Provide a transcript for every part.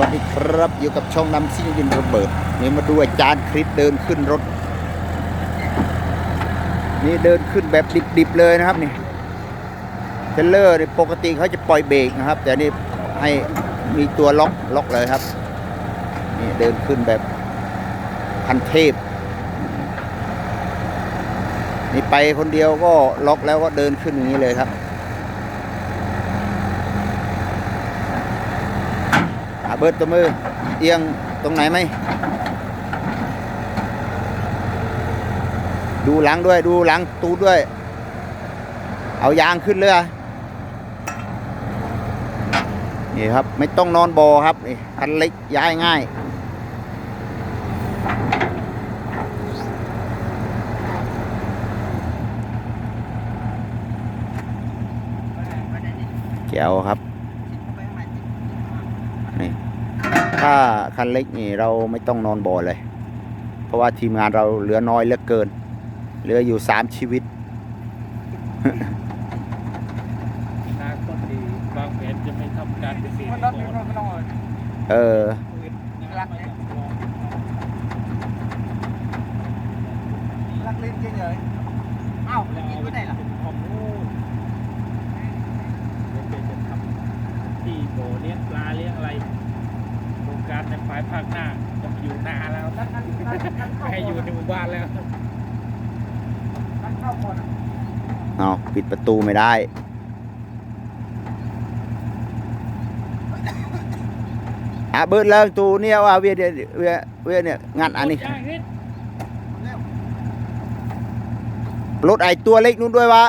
วัสดีครับอยู่กับช่องน้ำซิ่งดินระเบิดนี่มาดูอาจารย์คริสเดินขึ้นรถ นี่เดินขึ้นแบบดิบๆเลยนะครับนี่เทรลเลอร์นี่ปกติเขาจะปล่อยเบรกนะครับ แต่นี่ให้มีตัวล็อกล็อกเลยครับ นี่เดินขึ้นแบบพันเทพ นี่ไปคนเดียวก็ล็อกแล้วก็เดินขึ้นอย่างนี้เลยครับ อา เบิดตัวมือ เอียงตรงไหนไหม ดูหลังด้วย ดูหลังตูดด้วย เอายางขึ้นเลยอะนี่ครับ ไม่ต้องนอนบอครับนี่คันเล็กย้ายง่ายแก้วครับ นี่ ถ้าคันเล็กนี่เราไม่ต้องนอนบ่อเลย เพราะว่าทีมงานเราเหลือน้อยเหลือเกิน เหลืออยู่สามชีวิตนาคนดีบางแผนจะไม่ทำการเกษตรมันก่รัอบนี่นมันก็ต้องเอาเออรักเนี่ยรักลิ้นเฉยๆอ้าวแล้วกินเอาไปไหนล่ะเป็นความรู้เดี๋ยวเป็นจะทำที่บ่อเลี้ยงปลาเลี้ยงอะไรโครง การในภายภาคหน้าจะอยู่นาแล้วไม่ให้อยู่ในหมู่บ้านแล้วเข้าก่อนเอาปิดประตูไม่ได้ อะเบิดแล้วตูเนี่ยว่าเวียเนี่ยเวียเวียเนี่ยงานอันนี้ย่างนิดรถไอตัวเล็กนู้นด้วยวะ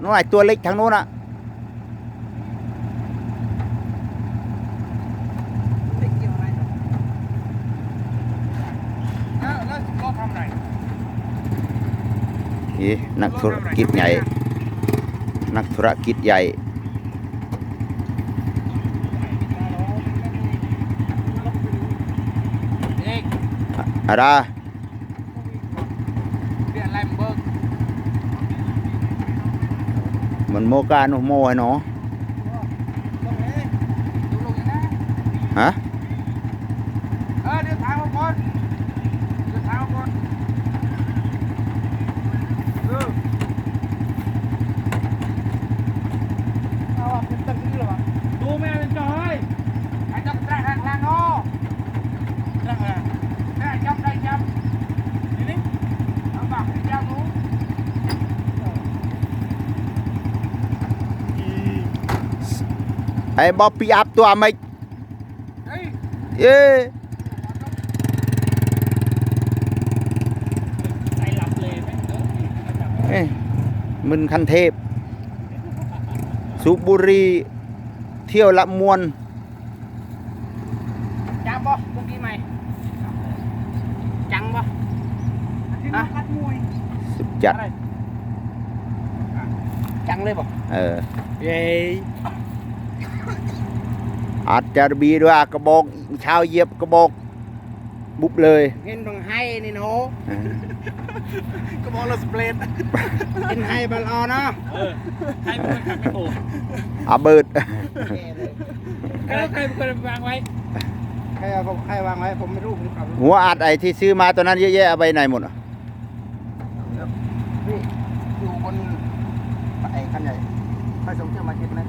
นู้นไอตัวเล็กทางนู้นอะ ติดเกี่ยวอะไรแล้วแล้วรถทำไร นี่นักธุรกิจใหญ่ นักธุรกิจใหญ่เอกอะไรเรียนอะไรมึงเบิกมันโมกาโนโมให้เนาะลงเลยดูลงอย่างนั้นฮะ เออเดินทางมาก่อนเดินทางมาก่อนเออเอาอะเป็นตั้งนี่หรอวะ ดูแม่เป็นจอย ไอ้จับได้ทางทางโน่นั่นไงได้จับได้จับนี่นี่เอาปากให้จับหนู ไอ้บ๊อบปี้อัพตัวไม่เฮ้ยเย้ใส่หลับเลยไหมเออเอาจับเอ้ยมึนคันเทพสุบุรีเที่ยวละมวนจับบ่เมื่อกี้ไหมจังบ่ฮะสุดจัดจังเลยบ่เออเย้อาจจะบีด้วยกระบอกเช้าเหยียบกระบอก บุบเลยเงินต้องให้นี่หนูเออก็บอกเราสเปรดกินให้บอลอเนาะเออใครเป็นคนขับไม่โอ้อาเบิดแล้วใครเป็นคนวางไว้ใครเอาผมใครวางไว้ผมไม่รู้ผมขับรถหัวอัดไอที่ซื้อมาตอนนั้นเยอะแยะเอาไปไหนหมดอะ นี่อยู่บนไอ้คันใหญ่ไปส่งเที่ยวมาเก็ตนะ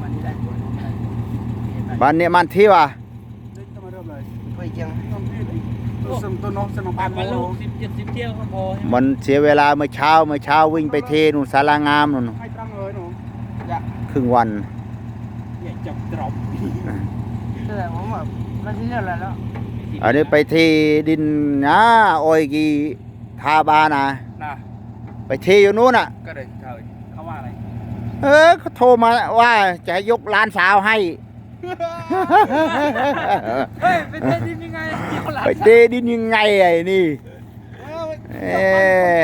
วันนี้ได้ตัวนี้ได้ตัว บ้านเนี้ยมันที่ว่ะต้องมาเริ่มเลยไปเจียงต้องที่ตัวสมตัวน้องสนองปัปาดนมามาลูลูกกสิบเจ็ดสิบเที่ยวก็พอใช่ไหมมันเสียเวลาเมื่อเช้าเมื่อเช้าวิ่งไปเทนู่นสารางามนู่นให้ตั้งเลยหนูอยากครึ่งวันอย่าจับดรอปแต่ผมแบบแล้วที่นี่อะไรแล้วอันนี้ไปที่ดินนะโอ้อยกีทาบานะน่ะไปเทอยู่นู้นอะก็เลยเท่าเขาว่าอะไรเออเขาโทรมาว่าจะยกร้านสาวให้ เฮ้ยเป็นเทดินยังไงเขาหลับไปเทดินยังไงไอ้นี่ เอ๊ะ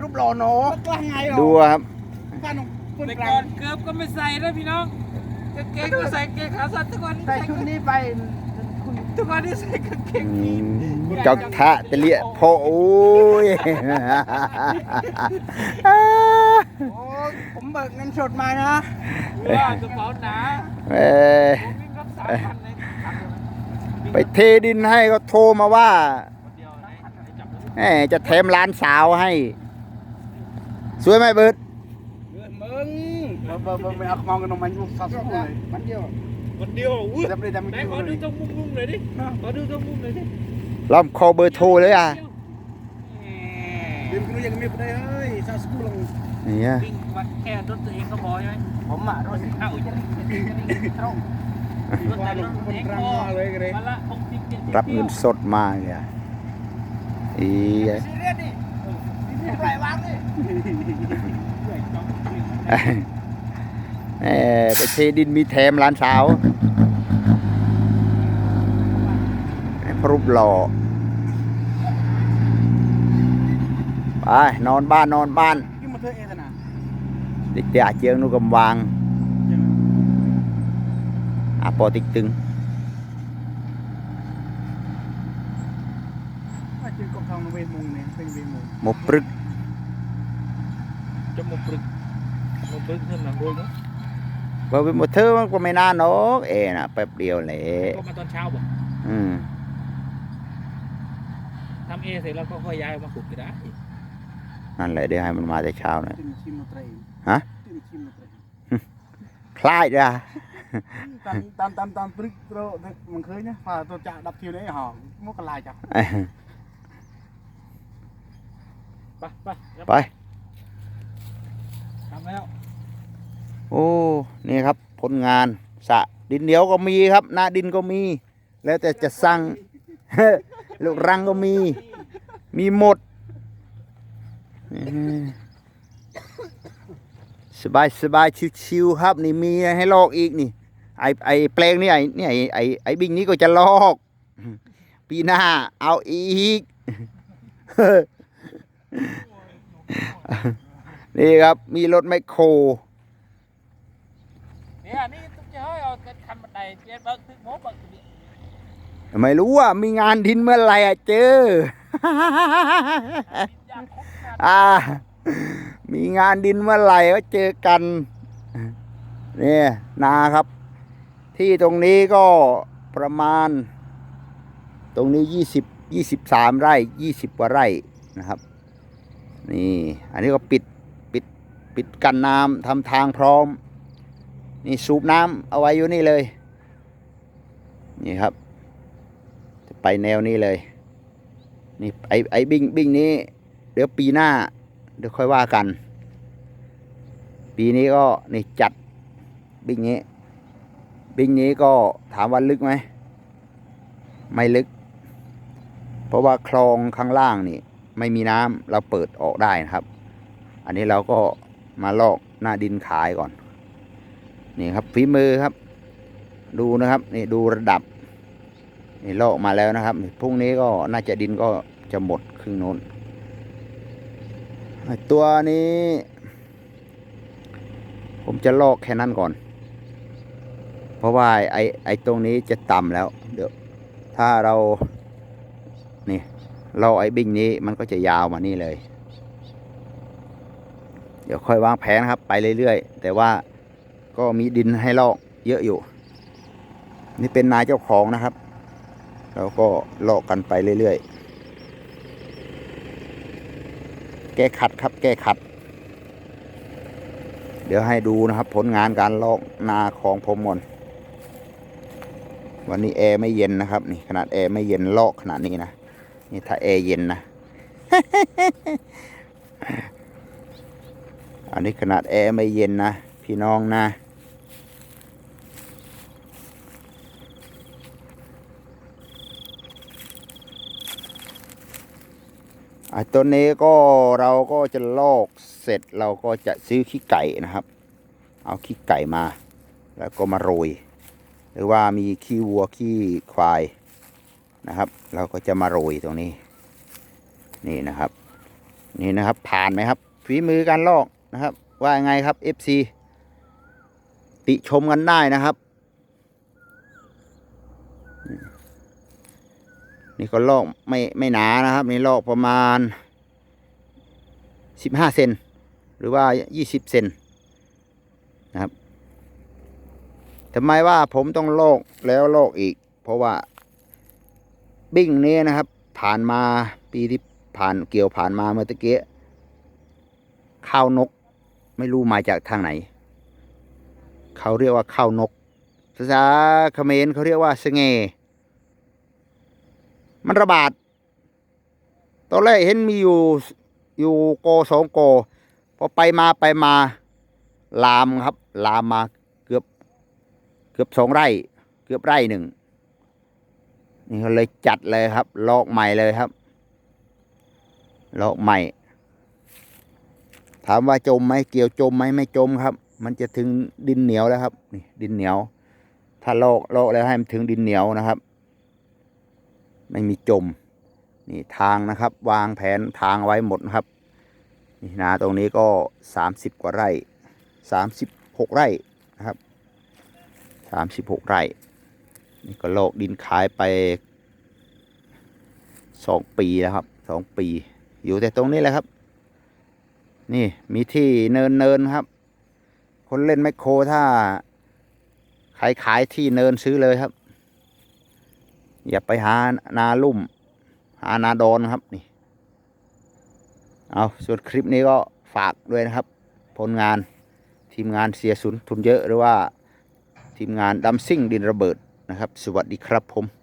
รูปหล่อหนูกล้าไงหรอดูครับการของคนแต่กลาก่องนเกือบก็ไม่ใส่นะพี่น้องกางเกงก็ใส่กางเกงขาสั้นทุกวันนี้ใส่ใส่ชุดนี้ไปคุณทุกวันนี้ใส่กางเกงอืยีนมเจ้าทะตะเลียโพโอ้ย โอ้ผมเบิกเงินสดมานะ ว่ากระเป๋าหนา เเอ้ยผมวิ่งรถสามคันเลยขับเลยไปเทดินให้ก็โทรมาว่าคนเดียวไหนไหนจับเลยแหมจะแถมร้านสาวให้ สวยไหมเบิร์ดมึงมึงมึงมึงไม่เอามองกันตรงมันอยู่สับสนเลยมันเดียวคนเดียวอุ้ยจะไม่ได้จำไม่ไหนได้ขอเลดูยตรงมุมๆหน่อยดิขอดูตรงมุมหน่อยดิลองคอเบอร์โทรเลยอะเดี๋ยวคุณยังไม่ได้เฮ้ยสับสนลง เนี่ยวิ่งวัดแค่รถตัวเองก็พอใช่ไหมผมอะรถเอ้าจะได้จะได้จะได้ตรงรถแต่รถตัวเองพอเลยกันเลยวันละหกสิบเจ็ดสิบรับเงินสดมาเนี่ยอีซีเรียสดินี่ปล่อยวางดิแหมไปเทดินมีแถมร้านสาวพรุบหล่อไปนอนบ้านนอนบ้าน นี่มันเธอเองนะ เด็กเดียเจียงนุกำวางอาปอติกตึงว่าจืดกบทองเวมุงเนี่ยเป็นเวมุงหมกปรึกจะมุมปรึกมุมปรึกขึ้นมาโดยเนาะว่าเป็นหมดเธอมันก็ไม่นานหรอกเอ็นะแป๊บเดียวแหละก็มาตอนเช้าบ่อืมทำเอเสร็จแล้วก็ค่อยย้ายมาขุดก็ได้นั่นแหละเดี๋ยวให้มันมาแต่เช้าหน่อยตื่นชิมมตรี ฮะตื่นชิมมตรีคล้ายจ้ะตันตันตันตันปรึกโตมันเคยเนี่ยพาตัวจ่าดับเทียวได้หอมมุกลายจ้ะไปไปแล้วไปทำแล้วโอ้นี่ครับผลงานสระดินเหนียวก็มีครับ หน้าดินก็มี แล้วแต่จะสั่งลูกรังก็มี มีหมดอืม สบายสบายชิวๆครับ นี่มีให้ลอกอีกนี่ ไอไอแปลงนี่ไอนี่ไอไอไอบิงนี้ก็จะลอก ปีหน้าเอาอีกนี่ครับมีรถแมโครเนี่ยนี่ต้องจะให้เอาคันบันไดเจ๊เบิกตึกโมเบิกไม่รู้ว่ามีงานดินเมื่อไหร่ะเจออ่า มีงานดินเมื่อไหร่ก็เจอกันเนี่ยนาครับ ที่ตรงนี้ก็ประมาณ ตรงนี้ยี่สิบยี่สิบสามไร่ยี่สิบกว่าไร่นะครับ นี่ อันนี้ก็ปิดปิดปิดกันน้ำทำทางพร้อม นี่สูบน้ำเอาไว้อยู่นี่เลย นี่ครับ จะไปแนวนี้เลย นี่ไอไอบิ้งบิ้งนี้ เดี๋ยวปีหน้า เดี๋ยวค่อยว่ากัน ปีนี้ก็นี่จัดบิ้งนี้บิ้งนี้ก็ถามว่าลึกไหม ไม่ลึก เพราะว่าคลองข้างล่างนี่ ไม่มีน้ำเราเปิดออกได้นะครับ อันนี้เราก็มาลอกหน้าดินขายก่อน นี่ครับฝีมือครับ ดูนะครับนี่ดูระดับนี่ลอกมาแล้วนะครับพรุ่งนี้ก็น่าจะดินก็จะหมดครึ่งโน้น ตัวนี้ ผมจะลอกแค่นั้นก่อน เพราะว่าไอ้ไอ้ตรงนี้จะต่ำแล้ว เดี๋ยว ถ้าเรา นี่ลอกไอ้บิ้งนี้มันก็จะยาวมานี่เลย เดี๋ยวค่อยวางแผนครับ ไปเรื่อยๆ แต่ว่าก็มีดินให้ลอกเยอะอยู่ นี่เป็นนายเจ้าของนะครับ เราก็ลอกกันไปเรื่อยๆ แก้ขัดครับ แก้ขัด เดี๋ยวให้ดูนะครับ ผลงานการลอกนาของผมก่อนวันนี้แอร์ไม่เย็นนะครับนี่ขนาดแอร์ไม่เย็นลอกขนาดนี้นะนี่ถ้าแอร์เย็นนะอันนี้ขนาดแอร์ไม่เย็นนะ พี่น้องนะ ตัวนี้ก็เราก็จะลอกเสร็จเราก็จะซื้อขี้ไก่นะครับ เอาขี้ไก่มา แล้วก็มาโรย หรือว่ามีขี้วัวขี้ควายนะครับ เราก็จะมาโรยตรงนี้ นี่นะครับ นี่นะครับผ่านไหมครับฝีมือการลอกนะครับ ว่าไงครับ FC ติชมกันได้นะครับ นี่ก็ลอกไม่ไม่หนานะครับ นี่ลอกประมาณสิบห้าเซนหรือว่ายี่สิบเซนนะครับทำไมว่าผมต้องโลกแล้วโลกอีก เพราะว่าบิ้งนี้นะครับ ผ่านมาปีที่ผ่านเกี่ยวผ่านมาเมื่อตะเกียข้าวนก ไม่รู้มาจากทางไหน เขาเรียกว่าข้าวนก ภาษาเขมรเขาเรียกว่าสงเง มันระบาด ตอนแรกเห็นมีอยู่อยู่โกสองโกพอไปมาไปมา ลามครับ ลามมาเกือบ เกือบสองไร่ เกือบไร่หนึ่งนี่เขาเลยจัดเลยครับ ลอกใหม่เลยครับ ลอกใหม่ ถามว่าจมไหมเกี่ยวจมไหมไม่จมครับ มันจะถึงดินเหนียวแล้วครับ นี่ดินเหนียว ถ้าลอกลอกแล้วให้มันถึงดินเหนียวนะครับ ไม่มีจมนี่ทางนะครับ วางแผนทางไว้หมดนะครับนี่นาตรงนี้ก็สามสิบกว่าไร่สามสิบหกไร่นะครับสามสิบหกไร่ นี่ก็โลกดินขายไปสองปีแล้วครับสองปี อยู่แต่ตรงนี้แหละครับ นี่มีที่เนินเนินครับ คนเล่นแมคโครถ้าขายขายที่เนินซื้อเลยครับ อย่าไปหานาลุ่ม หานาดอนครับนี่ เอาส่วนคลิปนี้ก็ฝากด้วยนะครับ ผลงานทีมงานเสียสุนทุนเยอะหรือว่าทีมงานดัมซิ่งดินระเบิดนะครับ สวัสดีครับผม